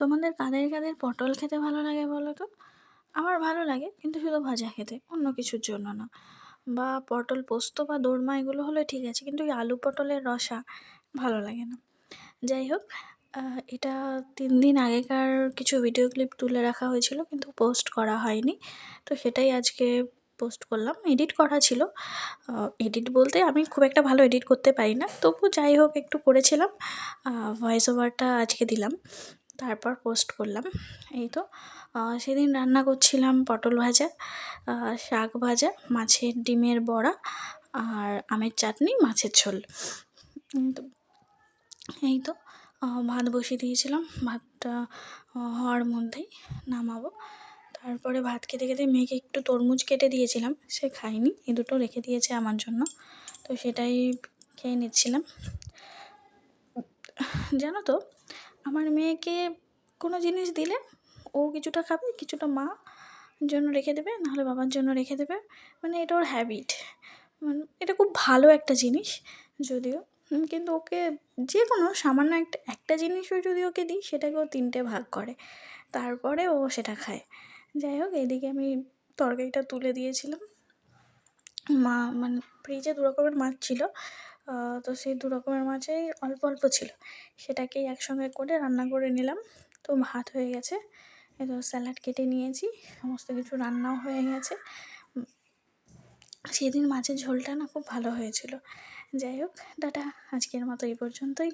তোমাদের কাদের কাদের পটল খেতে ভালো লাগে বলো তো? আমার ভালো লাগে, কিন্তু শুধু ভাজা খেতে, অন্য কিছুর জন্য না। বা পটল পোস্ত বা দোরমা এগুলো হলে ঠিক আছে, কিন্তু ওই আলু পটলের রসা ভালো লাগে না। যাই হোক এটা তিন দিন আগেকার কিছু ভিডিও ক্লিপ তুলে রাখা হয়েছিল, কিন্তু পোস্ট করা হয়নি। তো সেটাই আজকে পোস্ট করলাম। এডিট করা ছিল। এডিট বলতে আমি খুব একটা ভালো এডিট করতে পারি না। তবু যাই হোক, একটু করেছিলাম। ভয়েস ওভারটা আজকে দিলাম। তারপর পোস্ট করলাম। এই তো সেদিন রান্না করছিলাম পটল ভাজা শাক ভাজা, মাছের ডিমের বড়া আর আমের চাটনি, মাছের ঝোল। তো, এই তো ভাত বসিয়ে দিয়েছিলাম। ভাতটা হওয়ার মধ্যেই নামাবো। তারপরে ভাত খেতে খেতে মেয়েকে একটু তরমুজ কেটে দিয়েছিলাম। সে খায়নি, এ দুটো রেখে দিয়েছে আমার জন্য। তো সেটাই খেয়ে নিচ্ছিলাম। জানো তো আমার মেয়েকে কোনো জিনিস দিলে ও কিছুটা খাবে, কিছুটা মা জন্য রেখে দেবে, নাহলে বাবার জন্য রেখে দেবে। মানে এটা ওর হ্যাবিট মানে এটা খুব ভালো একটা জিনিস যদিও। কিন্তু ওকে যে কোনো সামান্য একটা একটা জিনিসও যদি ওকে দিই, সেটাকে ও তিনটে ভাগ করে। তারপরে ও সেটা খায়। যাই হোক, এদিকে আমি তরকারিটা তুলে দিয়েছিলাম। মা মানে ফ্রিজে দু রকমের মাছ ছিল। তো সেই দু রকমের মাছেই অল্প অল্প ছিল। সেটাকেই একসঙ্গে করে রান্না করে নিলাম। তো ভাত হয়ে গেছে। তো স্যালাড কেটে নিয়েছি। সমস্ত কিছু রান্নাও হয়ে গেছে। সেদিন মাছের ঝোলটা না খুব ভালো হয়েছিল। যাই হোক দাদা আজকের মতো এই পর্যন্তই।